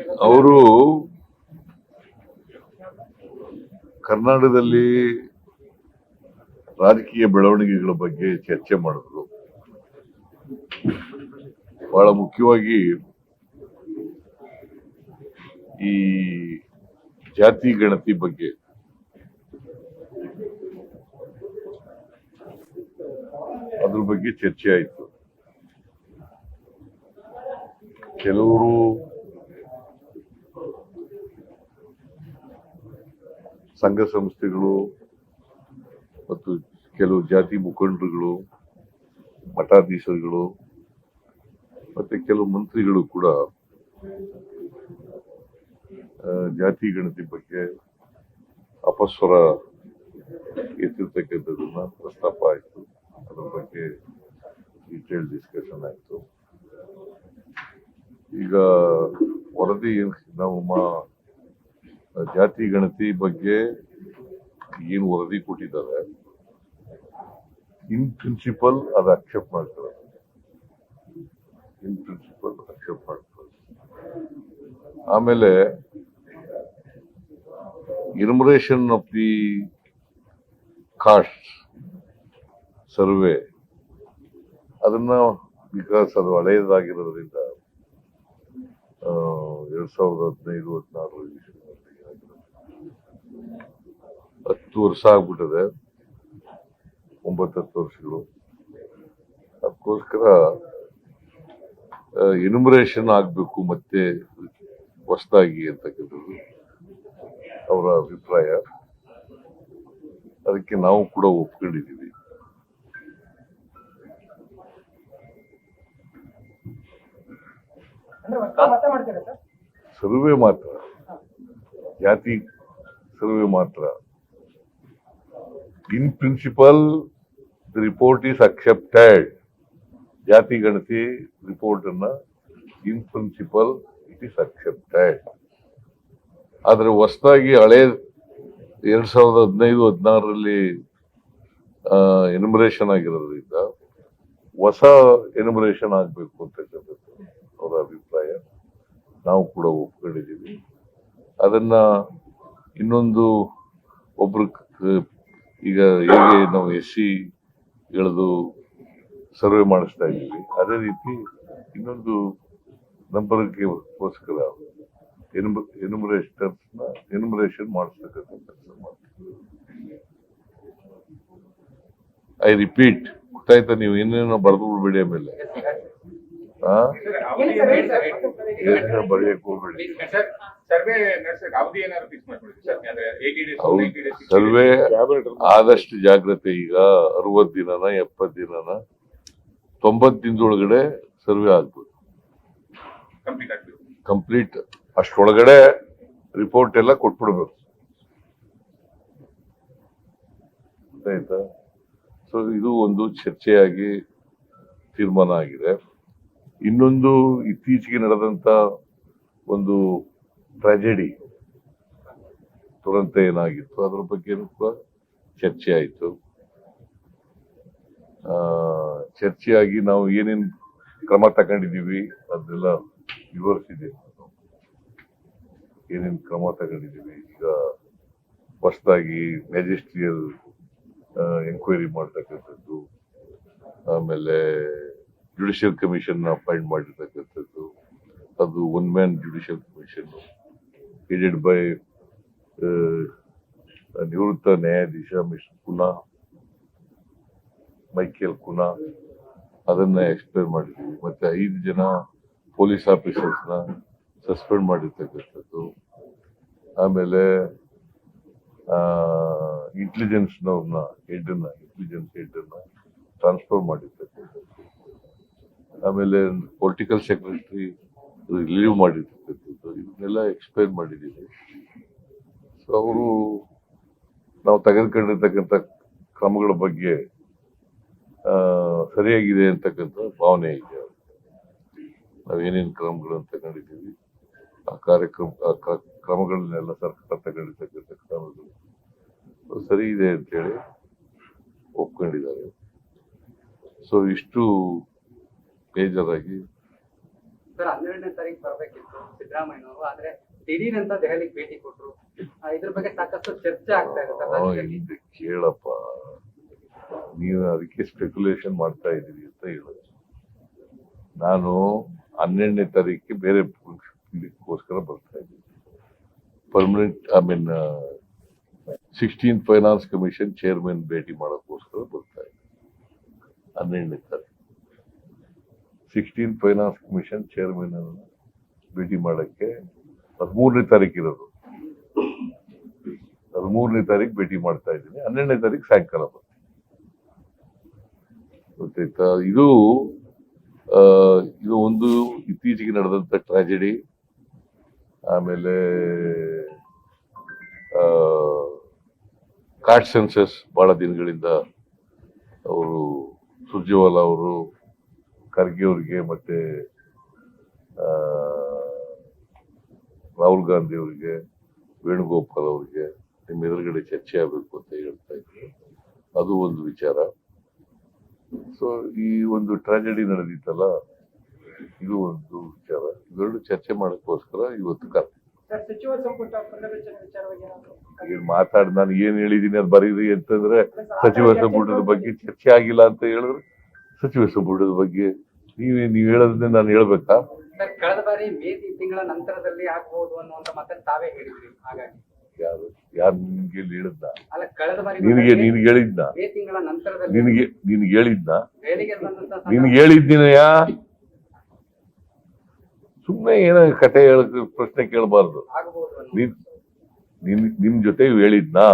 ಅವರು ಕರ್ನಾಟಕದಲ್ಲಿ ರಾಜಕೀಯ ಬೆಳವಣಿಗೆಗಳ ಬಗ್ಗೆ ಚರ್ಚೆ ಮಾಡಿದ್ರು. ಬಹಳ ಮುಖ್ಯವಾಗಿ ಈ ಜಾತಿ ಗಣತಿ ಬಗ್ಗೆ. ಅದ್ರ ಬಗ್ಗೆ ಚರ್ಚೆ ಆಯಿತು. ಕೆಲವರು ಸಂಘ ಸಂಸ್ಥೆಗಳು ಮತ್ತು ಕೆಲವು ಜಾತಿ ಮುಖಂಡರುಗಳು, ಮಠಾಧೀಶರುಗಳು ಮತ್ತೆ ಕೆಲವು ಮಂತ್ರಿಗಳು ಕೂಡ ಜಾತಿ ಗಣತಿ ಬಗ್ಗೆ ಅಪಸ್ವರ ಎತ್ತಿರ್ತಕ್ಕಂಥದ್ದನ್ನ ಪ್ರಸ್ತಾಪ ಆಯಿತು. ಅದರ ಬಗ್ಗೆ ಡೀಟೇಲ್ ಡಿಸ್ಕಷನ್ ಆಯಿತು. ಈಗ ವರದಿ ನಾವು ಜಾತಿ ಗಣತಿ ಬಗ್ಗೆ ಏನು ವರದಿ ಕೊಟ್ಟಿದ್ದಾರೆ, ಇನ್ ಪ್ರಿನ್ಸಿಪಲ್ ಅದು ಅಕ್ಸೆಪ್ಟ್ ಮಾಡ್ತಾರೆ. ಇನ್ ಪ್ರಿನ್ಸಿಪಲ್ ಅಕ್ಸೆಪ್ಟ್ ಮಾಡ್ತಾರೆ. ಆಮೇಲೆ enumeration of the caste survey, ಅದನ್ನ ಬಿಕಾಸ್ ಅದು ಹಳೆಯದಾಗಿರೋದ್ರಿಂದ ಎರಡ್ ಸಾವಿರದ ಹದಿನೈದು, ಹದಿನಾರು ಹತ್ತು ವರ್ಷ ಆಗ್ಬಿಟ್ಟಿದೆ. ಒಂಬತ್ತು ಹತ್ತು ವರ್ಷಗಳು. ಅದಕ್ಕೋಸ್ಕರ ಇನ್ಮರೇಷನ್ ಆಗಬೇಕು ಮತ್ತೆ ಹೊಸದಾಗಿ ಅಂತಕ್ಕಂಥದ್ದು ಅವರ ಅಭಿಪ್ರಾಯ. ಅದಕ್ಕೆ ನಾವು ಕೂಡ ಒಪ್ಕೊಂಡಿದ್ದೀವಿ. ಸರ್ವೆ ಮಾತ್ರ. ಜಾತಿ ಸರ್ವೆ ಮಾತ್ರ. In principle the report is accepted ಜಾತಿ, ಗಣತಿ ರಿಪೋರ್ಟ್ ಅನ್ನ in principle it is accepted ಆದರೆ ಹೊಸದಾಗಿ ಹಳೆ ಎರಡ್ ಸಾವಿರದ ಹದಿನೈದು, ಹದಿನಾರರಲ್ಲಿ ಎನಿಮರೇಷನ್ ಆಗಿರೋದ್ರಿಂದ ಹೊಸ ಎನಿಮರೇಷನ್ ಆಗಬೇಕು ಅಂತಕ್ಕಂಥದ್ದು ಅವರ ಅಭಿಪ್ರಾಯ. ನಾವು ಕೂಡ ಒಪ್ಕೊಂಡಿದ್ದೀವಿ ಅದನ್ನ ಇನ್ನೊಂದು ಒಬ್ರು ಈಗ ಹೇಗೆ ನಾವು ಎಸ್ ಸಿ ಗಳದು ಸರ್ವೆ ಮಾಡಿಸ್ತಾ ಇದ್ದೀವಿ, ಅದೇ ರೀತಿ ಇನ್ನೊಂದು ನಂಬರ್ಗೋಸ್ಕರ ಎನುಮರೇಷನ್ಸ್ ಎನ್ಯುಮರೇಷನ್ ಮಾಡಿಸ್ತಕ್ಕಂಥ ಕೆಲಸ ಐ ರಿಪೀಟ್, ಗೊತ್ತಾಯ್ತಾ ನೀವು ಇನ್ನೇನೋ ಬರೆದು ಬಿಡಿ ಆಮೇಲೆ ಆ? ಹೇಳಿ ಸರ್ ಹೇಳಿ ಏನೇನೋ ಬರೆಯಕ್ ಹೋಗ್ಬೇಡಿ. ಸರ್ವೆ ಅವಧಿ ಏನಾದ್ರು ಫಿಕ್ಸ್ ಮಾಡ್ಕೊಂಡಿದ್ದೀವಿ ಆದಷ್ಟು ಜಾಗ್ರತೆ ಈಗ. ಅರವತ್ ದಿನನ ಎಪ್ಪತ್ ದಿನನ ತೊಂಬತ್ ದಿನದೊಳಗಡೆ ಸರ್ವೆ ಆಗ್ಬೋದು. ಕಂಪ್ಲೀಟ್ ಅಷ್ಟೊಳಗಡೆ ರಿಪೋರ್ಟ್ ಎಲ್ಲ ಕೊಟ್ಬಿಡ್ಬೇಕು. ಆಯ್ತಾ ಸೊ ಇದು ಒಂದು ಚರ್ಚೆಯಾಗಿ ತೀರ್ಮಾನ ಆಗಿದೆ. ಇನ್ನೊಂದು ಇತ್ತೀಚೆಗೆ ನಡೆದಂತ ಒಂದು ಟ್ರಾಜೆಡಿ ತುರಂತ ಏನಾಗಿತ್ತು? ಅದ್ರ ಬಗ್ಗೆ ಕೂಡ ಚರ್ಚೆ ಆಯಿತು. ಚರ್ಚೆಯಾಗಿ ನಾವು ಏನೇನು ಕ್ರಮ ತಗೊಂಡಿದ್ದೀವಿ ಅದನ್ನೆಲ್ಲ ವಿವರಿಸಿದೆ. ಏನೇನು ಕ್ರಮ ತಗೊಂಡಿದ್ದೀವಿ? ಈಗ ಹೊಸದಾಗಿ ಮ್ಯಾಜಿಸ್ಟ್ರಿಯಲ್ ಎಂಕ್ವೈರಿ ಮಾಡ್ತಕ್ಕಂಥದ್ದು, ಆಮೇಲೆ ಜುಡಿಷಿಯಲ್ ಕಮಿಷನ್ ಅಪಾಯಿಂಟ್ ಮಾಡಿರ್ತಕ್ಕಂಥದ್ದು ಅದು one man judicial commission headed by ನಿವೃತ್ತ ನ್ಯಾಯಾಧೀಶ ಮಿಸ್ಟರ್ ಕುನಾ ಮೈಕೇಲ್ ಕುನಾ ಅದನ್ನ ಎಕ್ಸ್ಪ್ಲೇನ್ ಮಾಡಿದ್ವಿ. ಮತ್ತೆ ಐದು ಜನ ಪೊಲೀಸ್ ಆಫೀಸರ್ಸ್ನ ಸಸ್ಪೆಂಡ್ ಮಾಡಿರ್ತಕ್ಕಂಥದ್ದು. ಆಮೇಲೆ ಇಂಟೆಲಿಜೆನ್ಸ್ ಹೆಡ್ನ ಇಂಟೆಲಿಜೆನ್ಸ್ ಹೆಡ್ನ ಟ್ರಾನ್ಸ್ಫರ್ ಮಾಡಿರ್ತಕ್ಕಂಥದ್ದು. ಆಮೇಲೆ ಪೊಲಿಟಿಕಲ್ ಸೆಕ್ರೆಟರಿ ರಿಲೀವ್ ಮಾಡಿರ್ತಕ್ಕಂಥದ್ದು, ಇದನ್ನೆಲ್ಲ ಎಕ್ಸ್ಪ್ಲೈನ್ ಮಾಡಿದ್ದೀವಿ. ಸೊ ಅವರು ನಾವು ತೆಗೆದುಕೊಂಡಿರ್ತಕ್ಕಂಥ ಕ್ರಮಗಳ ಬಗ್ಗೆ ಸರಿಯಾಗಿದೆ ಅಂತಕ್ಕಂಥ ಭಾವನೆ ಇದೆ ನಾವೇನೇನು ಕ್ರಮಗಳನ್ನು ತಗೊಂಡಿದ್ದೀವಿ, ಆ ಕಾರ್ಯಕ್ರಮ, ಆ ಕ್ರಮಗಳನ್ನೆಲ್ಲ ಸರ್ಕಾರ ತಗೊಂಡಿರ್ತಕ್ಕಂಥ ಕ್ರಮಗಳು. ಸರಿ ಇದೆ ಅಂತೇಳಿ ಒಪ್ಕೊಂಡಿದ್ದಾರೆ. ಸೊ ಇಷ್ಟು ಬೇಜಾರಾಗಿ ಸರ್ ಹನ್ನೆರಡನೇ ತಾರೀಕು ಬರ್ಬೇಕಿತ್ತು ಸಿದ್ದರಾಮಯ್ಯನವರು. ಆದ್ರೆ ದಿಢೀರ್ ಅಂತ ದೆಹಲಿಗೆ ಭೇಟಿ ಕೊಟ್ರು. ಆ, ಇದ್ರ ಬಗ್ಗೆ ಸಾಕಷ್ಟು ಚರ್ಚೆ ಆಗ್ತಾ ಇದೆ ಸರ್ ಕೇಳಪ್ಪ. ನೀವು ಅದಕ್ಕೆ ಸ್ಪೆಕ್ಯುಲೇಷನ್ ಮಾಡ್ತಾ ಇದ್ದೀರಿ ಅಂತ ಹೇಳೋದು ನಾನು ಹನ್ನೆರಡನೇ ತಾರೀಕಿಗೆ ಬೇರೆ ಗೋಸ್ಕರ ಬರ್ತಾ ಇದ್ದೀನಿ. Permanent I mean sixteen finance commission chairman ಭೇಟಿ ಮಾಡೋಕ್ಕೋಸ್ಕರ ಬರ್ತಾ ಇದ್ದೀನಿ. ಹನ್ನೆರಡನೇ ತಾರೀಕು ಸಿಕ್ಸ್ಟೀನ್ ಫೈನಾನ್ಸ್ ಕಮಿಷನ್ ಚೇರ್ಮನ್ ಅನ್ನು ಭೇಟಿ ಮಾಡಕ್ಕೆ ಹದಿಮೂರನೇ ತಾರೀಕು ಇರೋದು. ಹದಿಮೂರನೇ ತಾರೀಕು ಭೇಟಿ ಮಾಡ್ತಾ ಇದ್ದೀನಿ. ಹನ್ನೆರಡನೇ ತಾರೀಕು ಸಾಯಂಕಾಲ ಗೊತ್ತಾಯ್ತಾ? ಇದು ಇದು ಒಂದು ಇತ್ತೀಚೆಗೆ ನಡೆದಂತ ಟ್ರಾಜಿಡಿ ಆಮೇಲೆ ಕಾರ್ಡ್ ಸೆನ್ಸಸ್ ಬಹಳ ದಿನಗಳಿಂದ ಅವರು ಸುರ್ಜೇವಾಲಾ ಅವರು ಖರ್ಗೆ ಅವರಿಗೆ ಮತ್ತೆ ಆ, ರಾಹುಲ್ ಗಾಂಧಿ ಅವರಿಗೆ ವೇಣುಗೋಪಾಲ್ ಅವರಿಗೆ ನಿಮ್ಮ ಎದುರುಗಡೆ ಚರ್ಚೆ ಆಗಬೇಕು ಅಂತ ಹೇಳ್ತಾ ಇದ್ರು. ಅದು ಒಂದು ವಿಚಾರ. ಸೊ ಈ ಒಂದು ಟ್ರಾಜಡಿ ನಡೆದಿತ್ತಲ್ಲ ಇದು ಒಂದು ವಿಚಾರ. ಇವೆರಡು ಚರ್ಚೆ ಮಾಡೋಕ್ಕೋಸ್ಕರ ಇವತ್ತು ಕರ್ ಏನ್ ಮಾತಾಡ್ ನಾನು ಏನ್ ಹೇಳಿದೀನಿ ಅದು ಬರೀರಿ ಅಂತಂದ್ರೆ ಸಚಿವ ಸಂಪುಟದ ಬಗ್ಗೆ ಚರ್ಚೆ ಆಗಿಲ್ಲ ಅಂತ ಹೇಳಿದ್ರೆ. ಸಚಿವ ಸಂಪುಟದ ಬಗ್ಗೆ ನೀವೇ ನೀವು ಹೇಳೋದನ್ನೇ ನಾನು ಹೇಳ್ಬೇಕಾ? ಕಳೆದ ಬಾರಿ ಮೇ ತಿಂಗಳ ನಂತರದಲ್ಲಿ ಆಗ್ಬಹುದು ಅನ್ನುವಂತ ಮಾತನ್ನು ತಾವೇ ಹೇಳಿದ್ರಿ ಹಾಗಾಗಿ. ಯಾರು ಯಾರು ನಿನ್ಗೆ ಹೇಳಿದ್ದ? ಅಲ್ಲ ಕಳೆದ ಬಾರಿ ನಿನಗೆ ನಿನ್ಗೆ ಹೇಳಿದ್ದ? ಮೇ ತಿಂಗಳ ನಂತರದಲ್ಲಿ ನಿನಗೆ ನಿನ್ಗೆ ಹೇಳಿದ್ದ? ದೆಹಲಿಗೆ ಬಂದಂತ ನಿನ್ಗೆ ಹೇಳಿದ್ದೀನಯ್ಯ? ಸುಮ್ಮನೆ ಏನೋ ಕತೆ ಹೇಳಕ್ ಪ್ರಶ್ನೆ ಕೇಳಬಾರ್ದು. ಆಗಬಹುದು ಅನ್ನೋ ನಿನ್ ನಿನ್ ನಿಮ್ ಜೊತೆ ಹೇಳಿದ್ನಾ?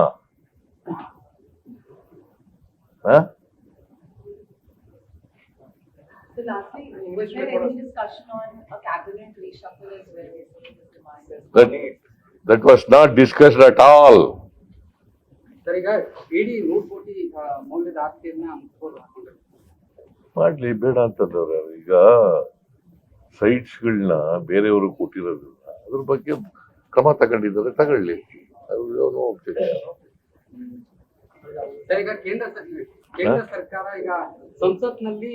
ಹಾ? Lastly, was there any discussion on a cabinet reshuffle as well, That, that was not discussed at all. ಈಗ ಇಡೀ ನೂರು ಕೋಟಿ ಮೌಲ್ಯದ ಆಸ್ತಿಯನ್ನ ಮಾಡ್ಲಿ ಬೇಡ ಅಂತಂದವ್ರು ಈಗ ಸೈಟ್ಸ್ಗಳನ್ನ ಬೇರೆಯವರು ಕೊಟ್ಟಿರೋದಿಲ್ಲ ಅದ್ರ ಬಗ್ಗೆ ಕ್ರಮ ತಗೊಂಡಿದ್ದಾರೆ ತಗೊಳ್ಳಿ. ಅದು ಈಗ ಕೇಂದ್ರ ಸರ್- ಕೇಂದ್ರ ಸರ್ಕಾರ ಈಗ ಸಂಸತ್ನಲ್ಲಿ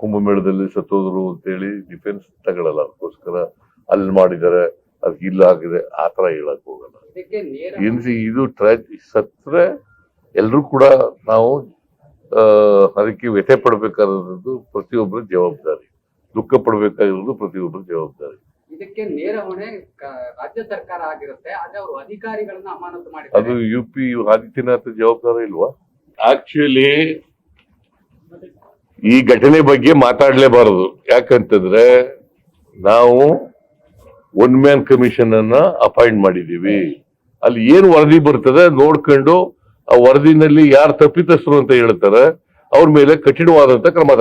ಕುಂಭಮೇಳದಲ್ಲಿ ಸತ್ತೋದ್ರು ಅಂತೇಳಿ ಡಿಫೆನ್ಸ್ ತಗೊಳ್ಳಲ್ಲ ಅದಕ್ಕೋಸ್ಕರ ಅಲ್ಲಿ ಮಾಡಿದ್ದಾರೆ ಅದಕ್ಕೆ ಇಲ್ಲ ಆಗಿದೆ ಆ ತರ ಹೇಳಕ್ ಹೋಗಲ್ಲ. ಏನ್ಸಿ ಇದು ಟ್ರಾಜ್ ಸತ್ರೆ ಎಲ್ಲರೂ ಕೂಡ ನಾವು ಆ, ಅದಕ್ಕೆ ವ್ಯಥೆ ಪಡ್ಬೇಕಾದದ್ದು ಪ್ರತಿಯೊಬ್ಬರ ಜವಾಬ್ದಾರಿ. ದುಃಖ ಪಡ್ಬೇಕಾಗಿರೋದು ಪ್ರತಿಯೊಬ್ಬರ ಜವಾಬ್ದಾರಿ. ಇದಕ್ಕೆ ನೇರ ಹೊಣೆ ರಾಜ್ಯ ಸರ್ಕಾರ ಆಗಿರುತ್ತೆ. ಆದ್ರೆ ಅವರು ಅಧಿಕಾರಿಗಳನ್ನ ಅಮಾನತು ಅದು ಮಾಡಿದ್ದಾರೆ ಯು ಪಿ ಆದಿತ್ಯನಾಥ್ ಜವಾಬ್ದಾರಿ ಇಲ್ವಾ? ಆಕ್ಚುಲಿ ಈ ಘಟನೆ ಬಗ್ಗೆ ಮಾತಾಡಲೇಬಾರದು. ಯಾಕಂತಂದ್ರೆ ನಾವು ಒನ್ ಮ್ಯಾನ್ ಕಮಿಷನ್ ಅನ್ನ ಅಪಾಯಿಂಟ್ ಮಾಡಿದೀವಿ ಅಲ್ಲಿ ಏನ್ ವರದಿ ಬರ್ತದೆ ನೋಡ್ಕೊಂಡು ಆ ವರದಿನಲ್ಲಿ ಯಾರು ತಪ್ಪಿತಸ್ಥರು ಅಂತ ಹೇಳ್ತಾರೆ, ಅವ್ರ ಮೇಲೆ ಕಠಿಣವಾದಂತ ಕ್ರಮ